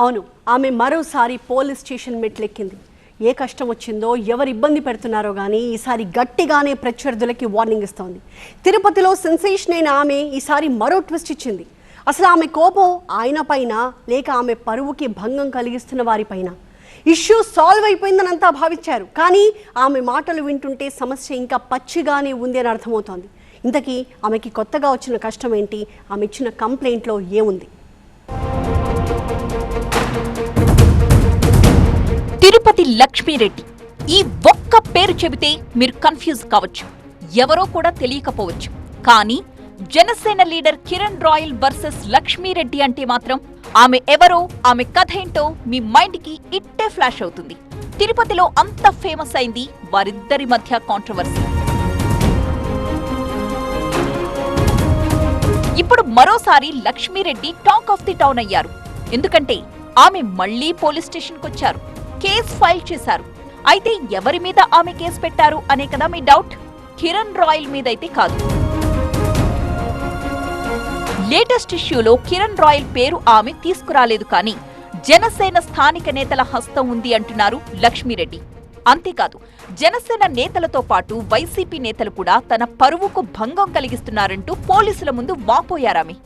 అవును ఆమె మరోసారి పోలీస్ స్టేషన్ మెట్లెక్కింది. ఏ కష్టం వచ్చిందో ఎవరు ఇబ్బంది పెడుతున్నారో కానీ ఈసారి గట్టిగానే ప్రత్యర్థులకి వార్నింగ్ ఇస్తోంది. తిరుపతిలో సెన్సేషన్ అయిన ఆమె ఈసారి మరో ట్విస్ట్ ఇచ్చింది. అసలు ఆమె కోపం ఆయన పైన లేక ఆమె పరువుకి భంగం కలిగిస్తున్న వారిపైన ఇష్యూ సాల్వ్ అయిపోయిందని అంతా భావించారు. కానీ ఆమె మాటలు వింటుంటే సమస్య ఇంకా పచ్చిగానే ఉంది అని అర్థమవుతోంది. ఇంతకీ ఆమెకి కొత్తగా వచ్చిన కష్టం ఏంటి? ఆమె ఇచ్చిన కంప్లైంట్లో ఏముంది? తిరుపతి లక్ష్మీరెడ్డి. ఈ ఒక్క పేరు చెబితే మీరు కన్ఫ్యూజ్ కావచ్చు. ఎవరో కూడా తెలియకపోవచ్చు. కానీ జనసేన లీడర్ కిరణ్ రాయల్ వర్సెస్ లక్ష్మీరెడ్డి అంటే మాత్రం ఆమె ఎవరో ఆమె కథ ఏంటో మీ మైండ్కి ఇట్టే ఫ్లాష్ అవుతుంది. తిరుపతిలో అంత ఫేమస్ అయింది వారిద్దరి మధ్య కాంట్రవర్సీ. ఇప్పుడు మరోసారి Lakshmi Reddy talk of the town అయ్యారు. ఎందుకంటే ఆమె మళ్ళీ పోలీస్ స్టేషన్కి వచ్చారు కేసు ఫైల్ చేశారు. అయితే ఎవరి మీద ఆమె కేసు పెట్టారు అనే కదా మీ డౌట్? కిరణ్ రాయల్ మీదైతే కాదు. లేటెస్ట్ ఇష్యూలో కిరణ్ రాయల్ పేరు ఆమె తీసుకురాలేదు కానీ జనసేన స్థానిక నేతల హస్తం ఉంది అంటున్నారు లక్ష్మీరెడ్డి. అంతేకాదు జనసేన నేతలతో పాటు వైసీపీ నేతలు కూడా తన పరువుకు భంగం కలిగిస్తున్నారంటూ పోలీసుల ముందు వాపోయారామె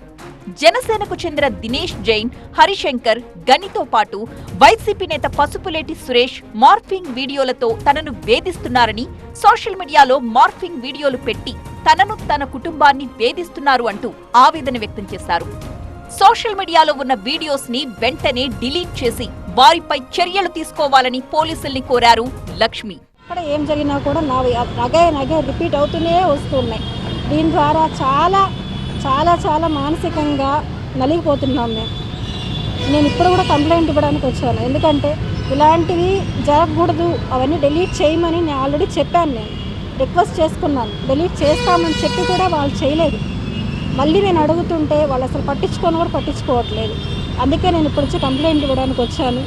జనసేనకు చెందిన దినేష్ జైన్ హరిశంకర్ గనితో పాటు వైసీపీ నేత పసుపులేటి సురేష్ మార్ఫింగ్ వీడియోలతో తనను వేధిస్తున్నారని సోషల్ మీడియాలో మార్ఫింగ్ వీడియోలు పెట్టి తనను తన కుటుంబాన్ని వేధిస్తున్నారు అంటూ ఆవేదన వ్యక్తం చేశారు. సోషల్ మీడియాలో ఉన్న వీడియోస్ని వెంటనే డిలీట్ చేసి వారిపై చర్యలు తీసుకోవాలని పోలీసుల్ని కోరారు లక్ష్మి. ఇక్కడ ఏం జరిగినా కూడా నా నగే నగే రిపీట్ అవుతూనే వస్తున్నాయి. దీని ద్వారా చాలా చాలా చాలా మానసికంగా నలిగిపోతున్నాం మేము. నేను ఇప్పుడు కూడా కంప్లైంట్ ఇవ్వడానికి వచ్చాను. ఎందుకంటే ఇలాంటివి జరగకూడదు. అవన్నీ డిలీట్ చేయమని నేను ఆల్రెడీ చెప్పాను నేను. రిక్వెస్ట్ చేసుకున్నాను. డిలీట్ చేస్తామని చెప్పి కూడా వాళ్ళు చేయలేదు. మళ్ళీ నేను అడుగుతుంటే వాళ్ళు అసలు పట్టించుకొని కూడా పట్టించుకోవట్లేదు. అందుకే నేను ఇప్పుడు వచ్చి కంప్లైంట్ ఇవ్వడానికి వచ్చాను.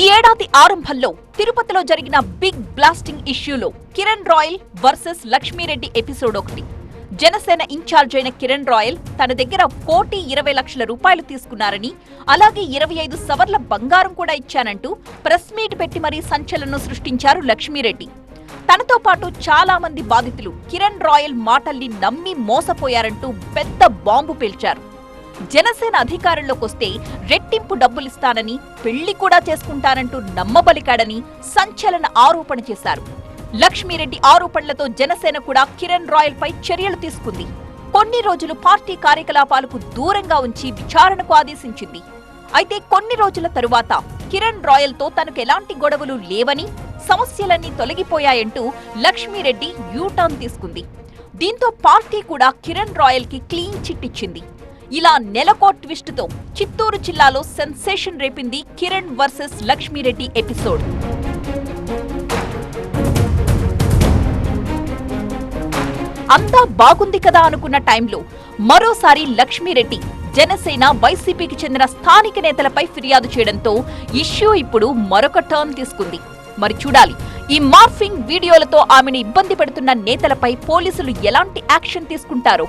ఈ ఏడాది ఆరంభంలో తిరుపతిలో జరిగిన బిగ్ బ్లాస్టింగ్ ఇష్యూలో కిరణ్ రాయల్ వర్సెస్ లక్ష్మీరెడ్డి ఎపిసోడ్ ఒకటి. జనసేన ఇన్ఛార్జ్ అయిన కిరణ్ రాయల్ తన దగ్గర కోటి ఇరవై లక్షల రూపాయలు తీసుకున్నారని అలాగే ఇరవై ఐదు సవర్ల బంగారం కూడా ఇచ్చానంటూ ప్రెస్ మీట్ పెట్టి మరీ సంచలనం సృష్టించారు లక్ష్మీరెడ్డి. తనతో పాటు చాలా మంది బాధితులు కిరణ్ రాయల్ మాటల్ని నమ్మి మోసపోయారంటూ పెద్ద బాంబు పేల్చారు. జనసేన అధికారంలోకి వస్తే రెట్టింపు డబ్బులిస్తానని పెళ్ళి కూడా చేసుకుంటానంటూ నమ్మబలికాడని సంచలన ఆరోపణ చేశారు. లక్ష్మీరెడ్డి ఆరోపణలతో జనసేన కూడా కిరణ్ రాయల్ పై చర్యలు తీసుకుంది. కొన్ని రోజులు పార్టీ కార్యకలాపాలకు దూరంగా ఉంచి విచారణకు ఆదేశించింది. అయితే కొన్ని రోజుల తరువాత కిరణ్ రాయల్తో తనకు ఎలాంటి గొడవలు లేవని సమస్యలన్నీ తొలగిపోయాయంటూ లక్ష్మీరెడ్డి యూటర్న్ తీసుకుంది. దీంతో పార్టీ కూడా కిరణ్ రాయల్కి క్లీన్ చిట్ ఇచ్చింది. ఇలా నెలకో ట్విస్ట్తో చిత్తూరు జిల్లాలో సెన్సేషన్ రేపింది కిరణ్ వర్సెస్ లక్ష్మీరెడ్డి ఎపిసోడ్. అంతా బాగుంది కదా అనుకున్న టైంలో మరోసారి లక్ష్మీరెడ్డి జనసేన వైసీపీకి చెందిన స్థానిక నేతలపై ఫిర్యాదు చేయడంతో ఇష్యూ ఇప్పుడు మరొక టర్న్ తీసుకుంది. మరి చూడాలి ఈ మార్ఫింగ్ వీడియోలతో ఆమెను ఇబ్బంది పెడుతున్న నేతలపై పోలీసులు ఎలాంటి యాక్షన్ తీసుకుంటారో.